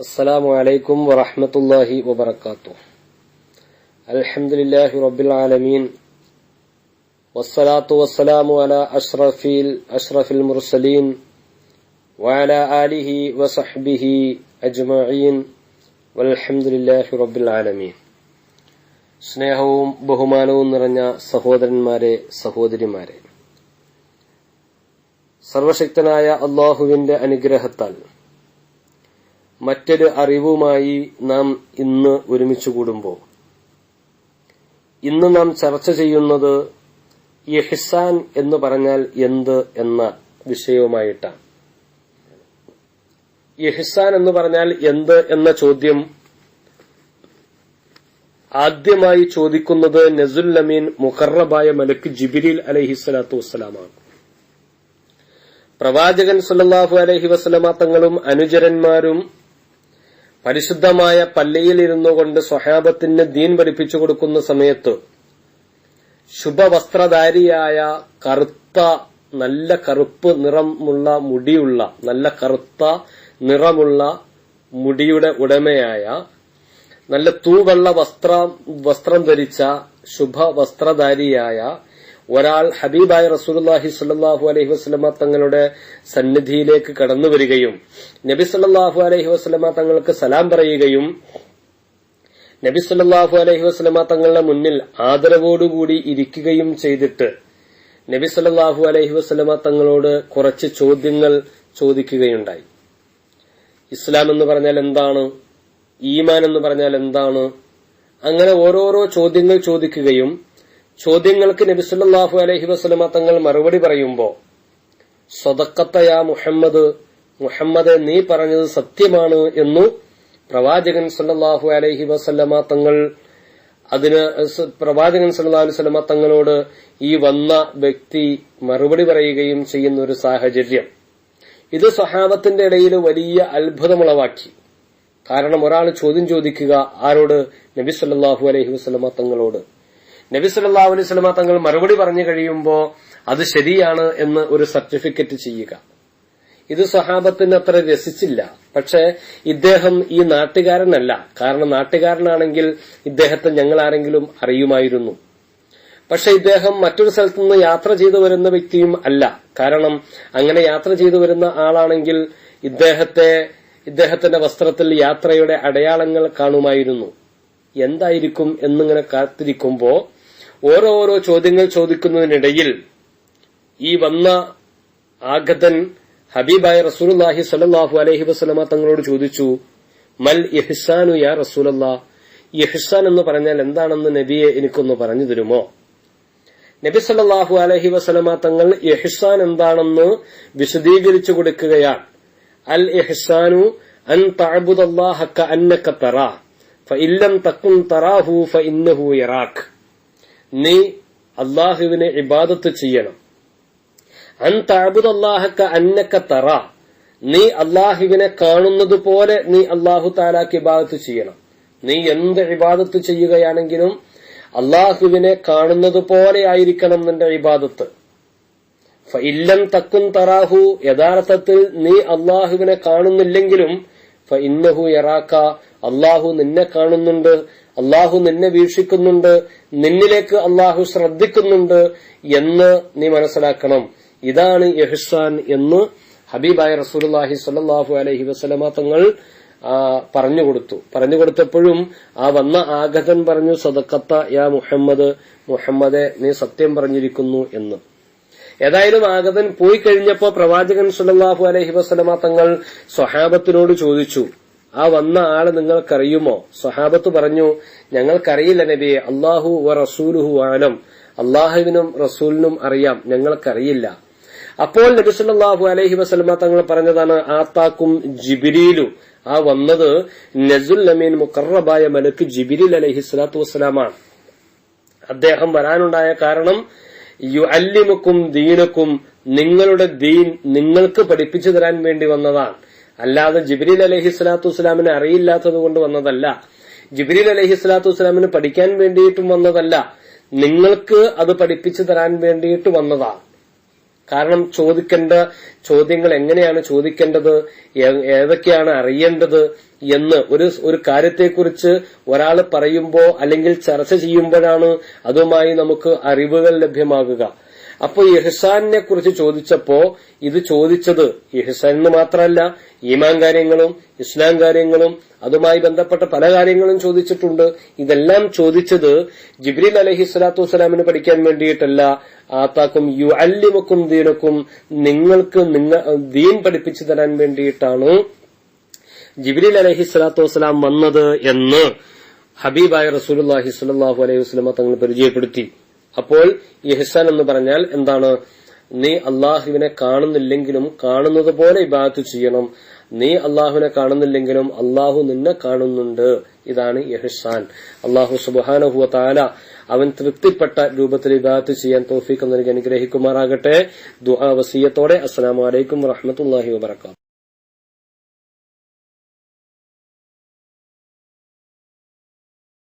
السلام عليكم ورحمة الله وبركاته الحمد لله رب العالمين والصلاة والسلام على أشرف أشرف المرسلين وعلى آله وصحبه أجمعين والحمد لله رب العالمين സ്നേഹവും ബഹുമാനവും നിറഞ്ഞ സഹോദരന്മാരെ സഹോദരിമാരെ സർവശക്തനായ അള്ളാഹുവിന്റെ അനുഗ്രഹത്താൽ മറ്റൊരു അറിവുമായി നാം ഇന്ന് ഒരുമിച്ച് കൂടുമ്പോൾ. ഇന്ന് നാം ചർച്ച ചെയ്യുന്നത് ഇഹ്സാൻ എന്ന് പറഞ്ഞാൽ എന്ത് എന്ന വിഷയവുമായിട്ടാണ്. ഇഹ്സാൻ എന്ന് പറഞ്ഞാൽ എന്ത് എന്ന ചോദ്യം ആദ്യമായി ചോദിക്കുന്നത് നസുല്ലമീൻ മുഖറബായ മലക്ക് ജിബിരിൽ അലഹിസ്വലാത്തു വസ്സലാമാണ്. പ്രവാചകൻ സുല്ലാഹു അലഹി വസ്ലമ തങ്ങളും അനുചരന്മാരും പരിശുദ്ധമായ പള്ളിയിലിരുന്നു കൊണ്ട് സ്വഹാബത്തിന് ദീൻ പഠിപ്പിച്ചു കൊടുക്കുന്ന സമയത്ത് ശുഭവസ്ത്രധാരിയായ കറുത്ത നല്ല കറുപ്പ് നിറമുള്ള മുടിയുള്ള നല്ല കറുത്ത നിറമുള്ള മുടിയുടെ ഉടമയായ നല്ല തൂവെള്ള വസ്ത്രം വസ്ത്രം ധരിച്ച ശുഭവസ്ത്രധാരിയായ ഒരാൾ ഹബീബായ റസൂലുല്ലാഹി സ്വല്ലല്ലാഹു അലഹി വസ്ലമ തങ്ങളുടെ സന്നിധിയിലേക്ക് കടന്നു വരികയും നബി സല്ലാഹു അലഹി വസ്ലമ തങ്ങൾക്ക് സലാം പറയുകയും നബി സല്ലാഹു അലഹി വസ്ലമ തങ്ങളുടെ മുന്നിൽ ആദരവോടുകൂടി ഇരിക്കുകയും ചെയ്തിട്ട് നബി സല്ലാഹു അലഹി വസ്ലമ തങ്ങളോട് കുറച്ച് ചോദ്യങ്ങൾ ചോദിക്കുകയുണ്ടായി. ഇസ്ലാം എന്ന് പറഞ്ഞാൽ എന്താണ്? ഈമാൻ എന്ന് പറഞ്ഞാൽ എന്താണ്? അങ്ങനെ ഓരോരോ ചോദ്യങ്ങൾ ചോദിക്കുകയും ചോദ്യങ്ങൾക്ക് നബിസുല്ലാഹു അലഹി വസ്ലമ തങ്ങൾ മറുപടി പറയുമ്പോ സ്വതക്കത്തയാ മുഹമ്മദ് മുഹമ്മദ് നീ പറഞ്ഞത് സത്യമാണ് എന്നു പ്രവാചകൻ സല്ലാഹു അലഹി വസല്ലമ തങ്ങൾ അതിന് പ്രവാചകൻ സല്ലാ അലുസല്ലമ തങ്ങളോട് ഈ വന്ന വ്യക്തി മറുപടി പറയുകയും ചെയ്യുന്ന ഒരു സാഹചര്യം. ഇത് സഹാബത്തിന്റെ ഇടയിൽ വലിയ അത്ഭുതമുളവാക്കി. കാരണം ഒരാൾ ചോദ്യം ചോദിക്കുക ആരോട്? നബി സല്ലാഹു അലൈഹി വസ്ലമ തങ്ങളോട്. നബി സല്ലാ അലൈഹി സ്വലമ തങ്ങൾ മറുപടി പറഞ്ഞു കഴിയുമ്പോൾ അത് ശരിയാണ് എന്ന് ഒരു സർട്ടിഫിക്കറ്റ് ചെയ്യുക. ഇത് സഹാബത്തിന് അത്ര രസിച്ചില്ല. പക്ഷെ ഇദ്ദേഹം ഈ നാട്ടുകാരനല്ല. കാരണം നാട്ടുകാരനാണെങ്കിൽ ഇദ്ദേഹത്തെ ഞങ്ങൾ ആരെങ്കിലും അറിയുമായിരുന്നു. പക്ഷെ ഇദ്ദേഹം മറ്റൊരു സ്ഥലത്തു നിന്ന് യാത്ര ചെയ്തു വരുന്ന വ്യക്തിയും അല്ല. കാരണം അങ്ങനെ യാത്ര ചെയ്തു വരുന്ന ആളാണെങ്കിൽ ഇദ്ദേഹത്തെ ഇദ്ദേഹത്തിന്റെ വസ്ത്രത്തിൽ യാത്രയുടെ അടയാളങ്ങൾ കാണുമായിരുന്നു. എന്തായിരിക്കും എന്നിങ്ങനെ കാത്തിരിക്കുമ്പോ ഓരോ ചോദ്യങ്ങൾ ചോദിക്കുന്നതിനിടയിൽ ഈ വന്ന ആഗതൻ ഹബീബായ റസൂലുല്ലാഹി സല്ലാഹു അലഹി വസ്ലമ തങ്ങളോട് ചോദിച്ചു മൽ ഇഹ്സാനു യാ റസൂലല്ലാ? ഇഹ്സാൻ എന്ന് പറഞ്ഞാൽ എന്താണെന്ന് നബിയെ എനിക്കൊന്ന് പറഞ്ഞു തരുമോ? നബി സല്ലാഹു അലഹി വസ്ലമ തങ്ങൾ ഇഹ്സാൻ എന്താണെന്ന് വിശദീകരിച്ചു കൊടുക്കുകയാണ്. അൽ ഇഹ്സാനു അൻ തഅബുദല്ലാഹ കഅന്നക തറാ. ഫഇല്ലം തകുൻ തറാഹു ഫഇന്നഹു യറാക് നീ അള്ളാഹുവിനെ ഇബാദത്ത് ചെയ്യണം. അൻ തഅബുദല്ലാഹക അന്നക തറ. നീ അള്ളാഹുവിനെ കാണുന്നത് പോലെ നീ അള്ളാഹു താലാക്ക് ഇബാദത്ത് ചെയ്യണം. നീ എന്ത് ഇബാദത്ത് ചെയ്യുകയാണെങ്കിലും അള്ളാഹുവിനെ കാണുന്നത് പോലെ ആയിരിക്കണം നിന്റെ ഇബാദത്ത്. ഇല്ലം തക്കും തറാഹു യഥാർത്ഥത്തിൽ നീ അള്ളാഹുവിനെ കാണുന്നില്ലെങ്കിലും ഇന്നഹു യറാക്ക അള്ളാഹു നിന്നെ കാണുന്നുണ്ട് അള്ളാഹു നിന്നെ വീക്ഷിക്കുന്നുണ്ട് നിന്നിലേക്ക് അള്ളാഹു ശ്രദ്ധിക്കുന്നുണ്ട് എന്ന് നീ മനസ്സിലാക്കണം. ഇതാണ് യഹ്സാൻ എന്ന് ഹബീബായ റസൂലി സ്വല്ലല്ലാഹു അലൈഹി വസല്ലമ തങ്ങൾ പറഞ്ഞുകൊടുത്തു. പറഞ്ഞുകൊടുത്തപ്പോഴും ആ വന്ന ആഗതൻ പറഞ്ഞു സദക്കത്ത യാ മുഹമ്മദ് മുഹമ്മദെ നീ സത്യം പറഞ്ഞിരിക്കുന്നു എന്ന്. ഏതായാലും ആഗതൻ പോയി കഴിഞ്ഞപ്പോ പ്രവാചകൻ സുല്ലാഹു അലഹി വസ്ലമ തങ്ങൾ സ്വഹാബത്തിനോട് ചോദിച്ചു ആ വന്ന ആൾ നിങ്ങൾക്കറിയുമോ? സ്വഹാബത്ത് പറഞ്ഞു ഞങ്ങൾക്കറിയില്ല നബിയെ അള്ളാഹു വ റസൂലുഹു ആനം അള്ളാഹുവിനും റസൂലിനും അറിയാം ഞങ്ങൾക്കറിയില്ല. അപ്പോൾ നബി സല്ലാഹു അലഹി വസ്ലമ തങ്ങൾ പറഞ്ഞതാണ് ആത്താക്കും ജിബിരിയിലു ആ വന്നത് നസുൽ അമീൻ മുക്കറബായ മലക്ക് ജിബിരിൽ അലഹി സ്വലാത്തു വസ്സലാമാണ് അദ്ദേഹം വരാനുണ്ടായ കാരണം യു അല്ലിമുക്കും ദീനക്കും നിങ്ങളുടെ ദീൻ നിങ്ങൾക്ക് പഠിപ്പിച്ചു തരാൻ വേണ്ടി വന്നതാണ്. അല്ലാതെ ജിബ്രീൽ അലഹി സ്വലാത്തു വസ്സലാമിനെ അറിയില്ലാത്തത് കൊണ്ട് വന്നതല്ല. ജിബ്രീൽ അലഹി സ്വലാത്തു വസ്സലാമിന് പഠിക്കാൻ വേണ്ടിയിട്ടും വന്നതല്ല. നിങ്ങൾക്ക് അത് പഠിപ്പിച്ചു തരാൻ വേണ്ടിയിട്ട് വന്നതാണ് കാരണം ചോദിക്കേണ്ട ചോദ്യങ്ങൾ എങ്ങനെയാണ് ചോദിക്കേണ്ടത് ഏതൊക്കെയാണ് അറിയേണ്ടത് എന്ന് ഒരു ഒരു കാര്യത്തെക്കുറിച്ച് ഒരാൾ പറയുമ്പോ അല്ലെങ്കിൽ ചർച്ച ചെയ്യുമ്പോഴാണ് അതുമായി നമുക്ക് അറിവുകൾ ലഭ്യമാകുക. അപ്പൊ ഇഹ്സാനിനെ കുറിച്ച് ചോദിച്ചപ്പോ ഇത് ചോദിച്ചത് ഇഹ്സാൻ എന്ന് മാത്രമല്ല ഈമാൻ കാര്യങ്ങളും ഇസ്ലാം കാര്യങ്ങളും അതുമായി ബന്ധപ്പെട്ട പല കാര്യങ്ങളും ചോദിച്ചിട്ടുണ്ട്. ഇതെല്ലാം ചോദിച്ചത് ജിബ്രീൽ അലഹി സ്വലാത്തു വസ്സലാമിന് പഠിക്കാൻ വേണ്ടിയിട്ടല്ല. ആത്താക്കും യു അല്ലിമക്കും ദീനക്കും നിങ്ങൾക്ക് നിങ്ങൾ ദീൻ പഠിപ്പിച്ചു തരാൻ വേണ്ടിയിട്ടാണ് ജിബ്രീൽ അലഹി സ്വലാത്തു വസ്സലാം വന്നത് എന്ന് ഹബീബായ റസൂലുല്ലാഹി സ്വല്ലല്ലാഹു അലൈഹി വസ്ലമ തങ്ങൾ പരിചയപ്പെടുത്തി. അപ്പോൾ ഇഹ്സാൻ എന്ന് പറഞ്ഞാൽ എന്താണ്? നീ അള്ളാഹുവിനെ കാണുന്നില്ലെങ്കിലും കാണുന്നത് പോലെ ഇബാത്ത് ചെയ്യണം. നീ അള്ളാഹുവിനെ കാണുന്നില്ലെങ്കിലും അള്ളാഹു നിന്നെ കാണുന്നുണ്ട്. ഇതാണ് യഹ്സാൻ അള്ളാഹു സുബാനഹുവ താല അവൻ തൃപ്തിപ്പെട്ട രൂപത്തിൽ ഇബാത്ത് ചെയ്യാൻ തോഫിക്ക് നൽകി അനുഗ്രഹിക്കുമാറാകട്ടെ. ദുആ വസീയത്തോടെ അസ്സലാമു അലൈക്കും വറഹ്മത്തുള്ളാഹി വബറകാതുഹു.